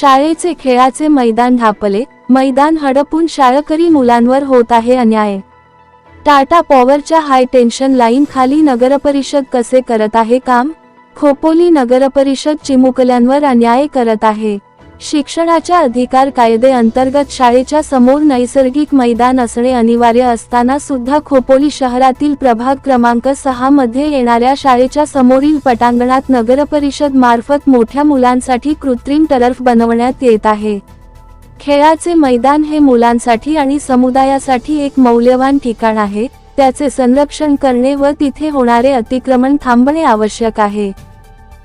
शाळेचे खेळाचे मैदान ढापले मैदान हडपून शाळकरी मुलांवर होत आहे अन्याय. टाटा पॉवरच्या हाय टेन्शन लाईन खाली नगरपरिषद कसे करत आहे काम? खोपोली नगरपरिषद चिमुकल्यांवर अन्याय करत आहे. शिक्षणाच्या अधिकार कायदे अंतर्गत शाळेच्या समोर नैसर्गिक मैदान असणे अनिवार्य असताना सुद्धा खोपोली शहरातील प्रभाग क्रमांक सहा मध्ये येणाऱ्या शाळेच्या समोरील पटांगणात नगरपरिषद मार्फत मोठ्या मुलांसाठी कृत्रिम टर्फ बनवण्यात येत आहे. खेळाचे मैदान हे मुलांसाठी आणि समुदायासाठी एक मौल्यवान ठिकाण आहे. त्याचे संरक्षण करणे व तिथे होणारे अतिक्रमण थांबणे आवश्यक आहे.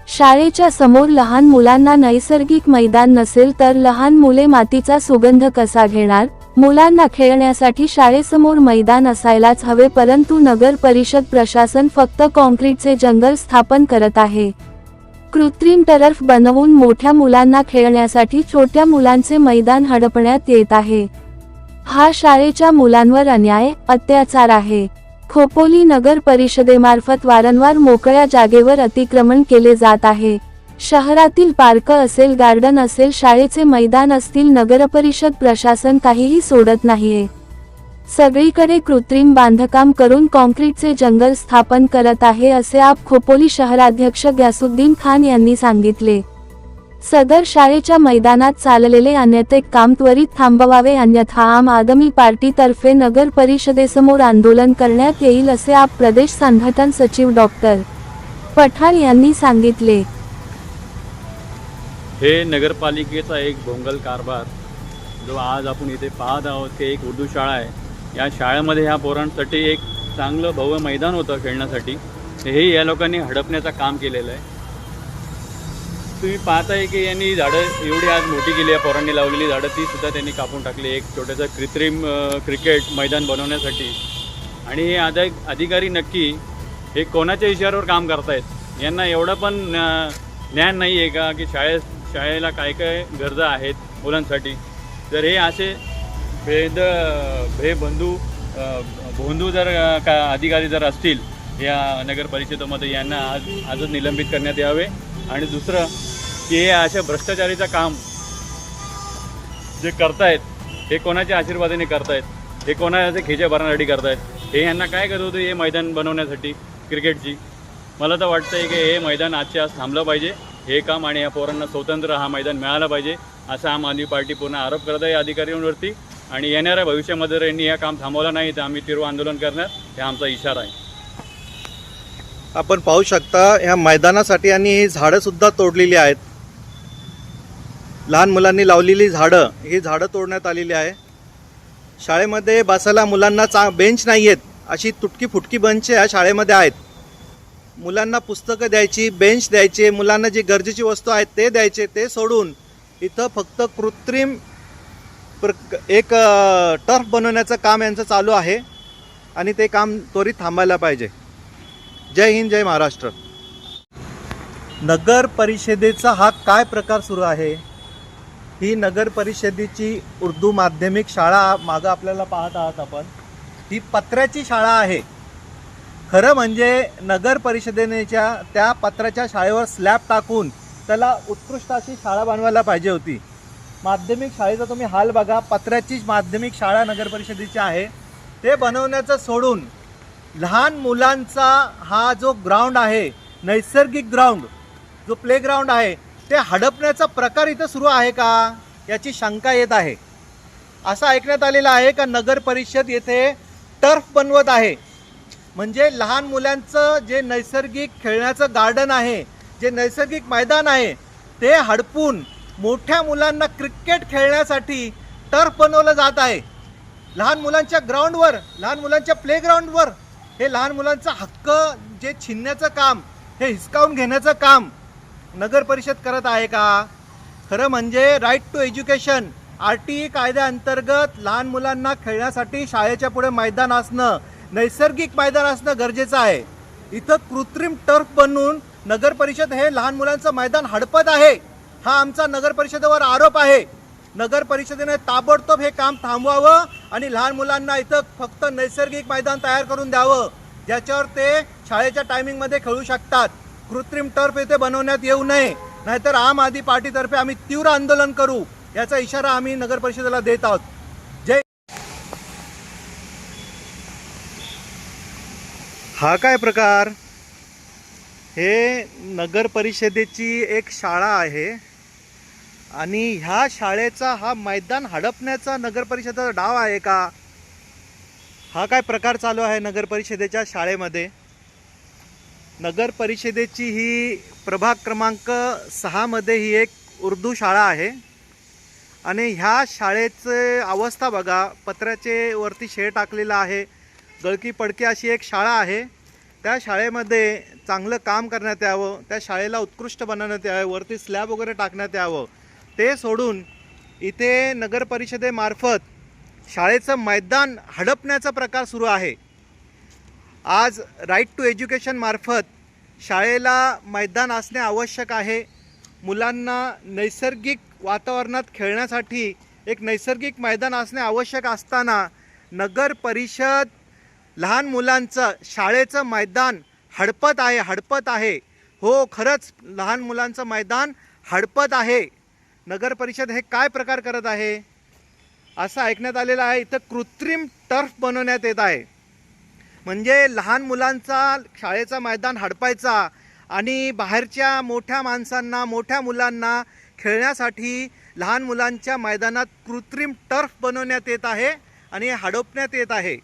शाळेच्या समोर लहान मुलांना नैसर्गिक मैदान नसेल तर लहान मुले मातीचा सुगंध कसा घेणार? मुलांना खेळण्यासाठी शाळेसमोर मैदान असायलाच हवे परंतु नगर परिषद प्रशासन फक्त कॉन्क्रीटचे जंगल स्थापन करत आहे. कृत्रिम टर्फ बनवून मोठ्या मुलांना खेळण्यासाठी छोट्या मुलांचे मैदान हडपण्यात येत आहे. हा शाळेच्या मुलांवर अन्याय अत्याचार आहे. खोपोली नगर परिषदेमार्फत वारंवार मोकळ्या जागेवर अतिक्रमण केले जात आहे. शहरातील पार्क असेल गार्डन असेल शाळेचे मैदान असतील नगरपरिषद प्रशासन काहीही सोडत नाहीये. सगळीकडे कृत्रिम बांधकाम करून कॉन्क्रीटचे जंगल स्थापन करत आहे असे आप खोपोली शहराध्यक्ष ग्यासुद्दीन खान यांनी सांगितले. सदर शाळेच्या मैदानात चाललेले अन्यथे काम त्वरित थांबवावे अन्यथा आम आदमी पार्टीतर्फे नगर परिषदेसमोर आंदोलन करण्यात येईल असे आप प्रदेश संघटन सचिव डॉक्टर पठाण यांनी सांगितले. हे नगरपालिकेचा एक भोंगल कारभार जो आज आपण इथे पाहत आहोत ते एक उर्दू शाळा आहे. या शाळेमध्ये ह्या पोरांसाठी एक चांगलं भव्य मैदान होतं खेळण्यासाठी. हेही या लोकांनी हडपण्याचं काम केलेलं आहे. तुम्ही पाहताय की यांनी झाडं एवढी आज मोठी केली आहे पोरांनी लावलेली झाडं ती सुद्धा त्यांनी कापून टाकली एक छोटंसं कृत्रिम क्रिकेट मैदान बनवण्यासाठी. आणि हे अधिक अधिकारी नक्की हे कोणाच्या इशाऱ्यावर काम करतायत यांना एवढं पण ज्ञान नाही आहे का की शाळे शाळेला काय काय गरजा आहेत मुलांसाठी? जर हे असे भेद भेबंधू बंधू भोंदू जर का अधिकारी जर असतील या नगर परिषदेमध्ये यांना आज आजच निलंबित करण्यात यावे. आणि दुसरं की हे अशा भ्रष्टाचारीचं काम जे करतायत हे कोणाच्या आशीर्वादाने करतायत? हे कोणाचे खेच्या भरण्यासाठी करतायत? हे यांना काय करत होतं हे मैदान बनवण्यासाठी क्रिकेटची? मला तर वाटतं आहे की हे मैदान आजच्या आज थांबलं पाहिजे. हे काम आणि या पोरांना स्वतंत्र हा मैदान मिळालं पाहिजे असा आम आदमी पार्टी पूर्ण आरोप करत आहे अधिकाऱ्यांवरती. आणि येणाऱ्या भविष्यामध्ये जर यांनी हे काम थांबवलं नाही तर आम्ही तीव्र आंदोलन करणार हे आमचा इशारा आहे. आपण पाहू शकता ह्या मैदानासाठी आणि ही झाडंसुद्धा तोडलेली आहेत. लहान मुलांनी लावलेली झाडं ही झाडं तोडण्यात आलेली आहे. शाळेमध्ये बसायला मुलांना चा बेंच नाही आहेत अशी तुटकी फुटकी बेंच या शाळेमध्ये आहेत. मुलांना पुस्तकं द्यायची बेंच द्यायचे मुलांना जी गरजेची वस्तू आहेत ते द्यायचे ते सोडून इथं फक्त कृत्रिम प्र एक टर्फ बनवण्याचं काम यांचं चालू आहे आणि ते काम त्वरित थांबायला पाहिजे. जय हिंद जय महाराष्ट्र. नगर परिषदेचा हा काय प्रकार सुरू आहे? ही नगर परिषदेची उर्दू माध्यमिक शाळा मागं आपल्याला पाहत आहात आपण. ही पत्र्याची शाळा आहे. खरं म्हणजे नगर परिषदेनेच्या त्या पत्राच्या शाळेवर स्लॅब टाकून त्याला उत्कृष्ट अशी शाळा बनवायला पाहिजे होती. माध्यमिक शाळेचा तुम्ही हाल बघा. पत्र्याची माध्यमिक शाळा नगर परिषदेची आहे. ते बनवण्याचं सोडून लहान मुलांचा हा जो ग्राउंड आहे नैसर्गिक ग्राउंड जो प्लेग्राऊंड आहे ते हडपण्याचा प्रकार इथं सुरू आहे का? याची शंका येत आहे. असं ऐकण्यात आलेलं आहे का नगर परिषद येथे टर्फ बनवत आहे? म्हणजे लहान मुलांचं जे नैसर्गिक खेळण्याचं गार्डन आहे जे नैसर्गिक मैदान आहे ते हडपून मोठ्या मुलांना क्रिकेट खेळण्यासाठी टर्फ बनवलं जात आहे. लहान मुलांच्या ग्राउंडवर लहान मुलांच्या प्लेग्राऊंडवर हे लहान मुलांचा हक्क जे छिनण्याचं काम हे हिसकावून घेण्याचं काम नगर परिषद करत आहे का? खरं म्हणजे right to education R T E कायद्याअंतर्गत लहान मुलांना खेळण्यासाठी शाळेच्या पुढे मैदान असणं नैसर्गिक मैदान असणं गरजेचं आहे. इथं कृत्रिम टर्फ बनवून नगर परिषद हे लहान मुलांचं मैदान हडपत आहे. हा आमचा नगर परिषदेवर आरोप आहे. नगर परिषदेने ताबडतोब हे काम थांबवावं आणि लहान मुलांना इथं फक्त नैसर्गिक मैदान तयार करून द्यावं. ज्याच्यावर ते शाळेच्या टायमिंगमध्ये खेळू शकतात. कृत्रिम टर्फ येथे बनवण्यात येऊ नये. नाहीतर आम आदमी पार्टीतर्फे आम्ही तीव्र आंदोलन करू. याचा इशारा आम्ही नगर परिषदेला देत आहोत. जय हा काय प्रकार? हे नगर परिषदेची एक शाळा आहे. आणि ह्या शाळेचा हा मैदान हडपण्याचा नगर परिषदेचा डाव आहे का? हा काय प्रकार चालू आहे नगर परिषदेच्या शाळेमध्ये? नगर परिषदेची ही प्रभाग क्रमांक सहामध्ये ही एक उर्दू शाळा आहे. आणि ह्या शाळेचे अवस्था बघा. पत्र्याचे वरती शेड टाकलेलं आहे. गळकी पडकी अशी एक शाळा आहे. त्या शाळेमध्ये चांगलं काम करण्यात यावं. त्या शाळेला उत्कृष्ट बनवण्यात यावं. वरती स्लॅब वगैरे टाकण्यात यावं. ते सोडून इथे नगरपरिषदेमार्फत शाळेचं मैदान हडपण्याचा प्रकार सुरू आहे. आज राईट टू एज्युकेशन मार्फत शाळेला मैदान असणे आवश्यक आहे. मुलांना नैसर्गिक वातावरणात खेळण्यासाठी एक नैसर्गिक मैदान असणे आवश्यक असताना नगर परिषद लहान मुलांचं शाळेचं मैदान हडपत आहे हडपत आहे. हो खरंच लहान मुलांचं मैदान हडपत आहे. नगर परिषद हे काय प्रकार करत आहे? असं ऐकण्यात आलेलं आहे. इथं कृत्रिम टर्फ बनवण्यात येत आहे. म्हणजे लहान मुलांचा शाळेचा मैदान हडपायचा आणि बाहेरच्या मोठ्या माणसांना मोठ्या मुलांना खेळण्यासाठी लहान मुलांच्या मैदानात कृत्रिम टर्फ बनवण्यात येत आहे आणि हडपण्यात येत आहे.